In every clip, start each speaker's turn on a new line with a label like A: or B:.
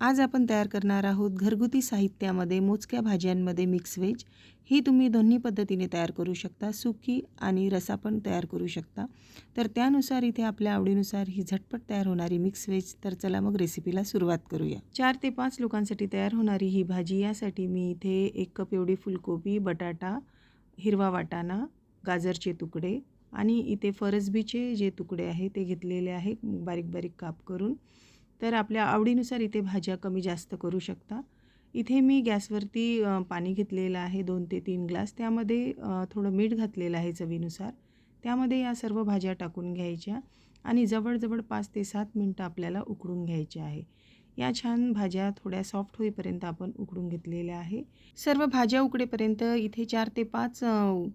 A: आज आपण तयार करणार आहोत घरगुती साहित्यामध्ये मोजक्या भाज्यांमध्ये मिक्स व्हेज ही तुम्ही दोन्ही पद्धतीने तयार करू शकता. सुकी आणि रसा पण तयार करू शकता. तर त्यानुसार इथे आपल्या आवडीनुसार ही झटपट तयार होणारी मिक्स व्हेज तर चला मग रेसिपीला सुरुवात करूया. चार ते पाच लोकांसाठी तयार होणारी ही भाजी यासाठी मी इथे एक कप एवढी फुलकोबी बटाटा हिरवा वाटाणा गाजरचे तुकडे आणि इथे फरसबीचे जे तुकडे आहे ते घेतलेले आहे बारीक बारीक काप करून तर आपल्या आवडीनुसार इथे भाज्या कमी जास्त करू शकता. इथे मी गॅसवरती पाणी घेतलेलं आहे दोन ते तीन ग्लास. त्यामध्ये थोडं मीठ घातलेलं आहे चवीनुसार. त्यामध्ये या सर्व भाज्या टाकून घ्यायच्या आणि जवळजवळ पाच ते सात मिनटं आपल्याला उकडून घ्यायचे आहे. या छान भाज्या थोड्या सॉफ्ट होईपर्यंत आपण उकडून घेतलेल्या आहे. सर्व भाज्या उकडेपर्यंत इथे चार ते पाच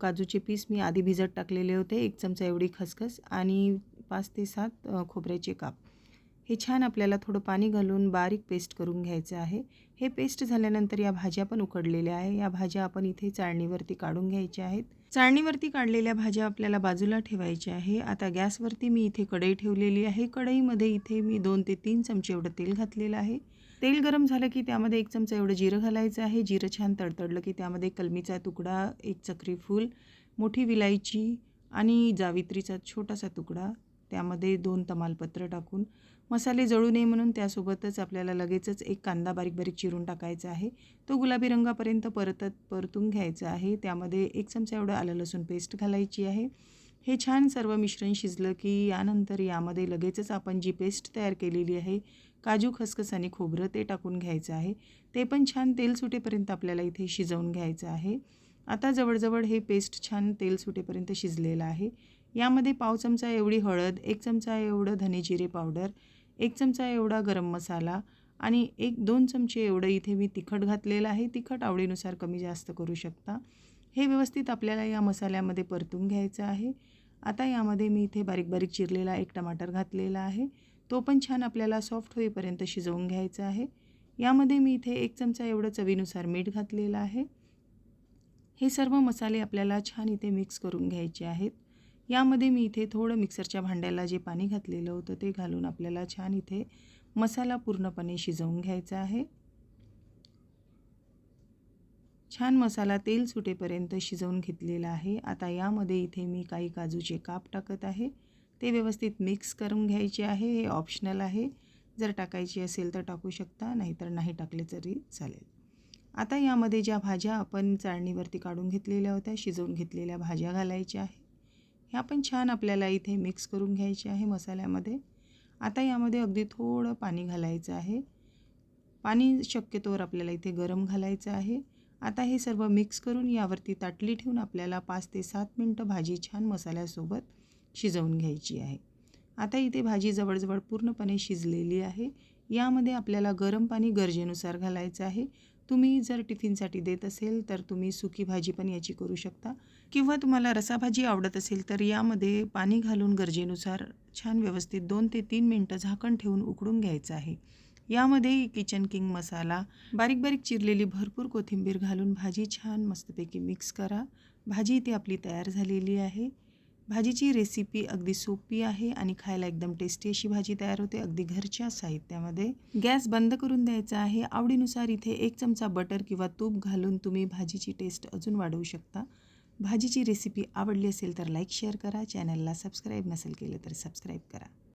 A: काजूचे पीस मी आधी भिजत टाकलेले होते. एक चमचा एवढी खसखस आणि पाच ते सात खोबऱ्याचे काप. हे छान आपल्याला थोडं पाणी घालून बारीक पेस्ट करून घ्यायचं आहे. हे पेस्ट झाल्यानंतर या भाज्या पण उकडलेल्या आहे. या भाज्या आपण इथे चाळणीवरती काढून घ्यायच्या आहेत. चाळणीवरती काढलेल्या भाज्या आपल्याला बाजूला ठेवायच्या आहे. आता गॅसवरती मी इथे कढई ठेवलेली आहे. कढईमध्ये इथे मी दोन ते तीन चमचे एवढं तेल घातलेलं आहे. तेल गरम झालं की त्यामध्ये एक चमचा एवढं जिरं घालायचं आहे. जिरं छान तडतडलं की त्यामध्ये कलमीचा तुकडा एक चक्री फूल मोठी विलायची आणि जावित्रीचा छोटासा तुकडा त्यामध्ये दोन तमालपत्र टाकून मसाले जळू नये म्हणून त्यासोबतच आपल्याला लगेचच एक कांदा बारीक बारीक चिरून टाकायचा आहे. तो गुलाबी रंगापर्यंत परतत परतून घ्यायचा आहे. त्यामध्ये एक चमचा एवढं आलं लसूण पेस्ट घालायची आहे. हे छान सर्व मिश्रण शिजलं की यानंतर यामध्ये लगेचच आपण जी पेस्ट तयार केलेली आहे काजू खसखस आणि खोबरं ते टाकून घ्यायचं आहे. ते पण छान तेल सुटेपर्यंत आपल्याला इथे शिजवून घ्यायचं आहे. आता जवळजवळ हे पेस्ट छान तेल सुटेपर्यंत शिजलेलं आहे. यामध्ये पाव चमचा एवढी हळद एक चमचा एवढं धने जिरे पावडर एक चमचा एवढा गरम मसाला आणि एक दोन चमचे एवढं इथे मी तिखट घातलेलं आहे. तिखट आवडीनुसार कमी जास्त करू शकता. हे व्यवस्थित आपल्याला या मसाल्यामध्ये परतून घ्यायचं आहे. आता यामध्ये मी इथे बारीक बारीक चिरलेला एक टमाटर घातलेला आहे. तो पण छान आपल्याला सॉफ्ट होईपर्यंत शिजवून घ्यायचा आहे. यामध्ये मी इथे एक चमचा एवढं चवीनुसार मीठ घातलेलं आहे. हे सर्व मसाले आपल्याला छान इथे मिक्स करून घ्यायचे आहेत. यामध्ये मी इथे थोडं मिक्सरच्या भांड्याला जे पाणी घातलेलं होतं ते घालून आपल्याला छान इथे मसाला पूर्णपणे शिजवून घ्यायचा आहे. छान मसाला तेल सुटेपर्यंत शिजवून घेतलेला आहे. आता यामध्ये इथे मी काही काजूचे काप टाकत आहे. ते व्यवस्थित मिक्स करून घ्यायचे आहे. हे ऑप्शनल आहे. जर टाकायची असेल तर टाकू शकता नाहीतर नाही टाकले तरी चालेल. आता यामध्ये ज्या भाज्या आपण चाळणीवरती काढून घेतलेल्या होत्या शिजवून घेतलेल्या भाज्या घालायच्या आहे. ह्या पण छान आपल्याला इथे मिक्स करून घ्यायचे आहे मसाल्यामध्ये. आता यामध्ये अगदी थोडं पाणी घालायचं आहे. पाणी शक्यतोवर आपल्याला इथे गरम घालायचं आहे. आता हे सर्व मिक्स करून यावरती ताटली ठेवून आपल्याला पाच ते सात मिनटं भाजी छान मसाल्यासोबत शिजवून घ्यायची आहे. आता इथे भाजी जवळजवळ पूर्णपणे शिजलेली आहे. यामध्ये आपल्याला गरम पाणी गरजेनुसार घालायचं आहे. तुम्ही जर टिफिनसाठी देत असेल तर तुम्ही सुकी भाजी पण याची करू शकता. किंवा तुम्हाला रसाभाजी आवडत असेल तर यामध्ये पाणी घालून गरजेनुसार छान व्यवस्थित दोन ते तीन मिनटं झाकण ठेवून उकडून घ्यायचं आहे. यामध्ये किचन किंग मसाला बारीक बारीक चिरलेली भरपूर कोथिंबीर घालून भाजी छान मस्तपैकी मिक्स करा. भाजी ती आपली तयार झालेली आहे. भाजीची रेसिपी अगदी सोपी आहे आणि खायला एकदम टेस्टी अशी भाजी तयार होते. अगदी घरच्या साहित्यामध्ये. गॅस बंद करून द्यायचा आहे. आवडीनुसार इथे एक चमचा बटर किंवा तूप घालून तुम्ही भाजीची टेस्ट अजून वाढवू शकता. भाजीची रेसिपी आवडली असेल तर लाईक शेअर करा. चॅनलला सबस्क्राईब नसेल केलं तर सबस्क्राईब करा.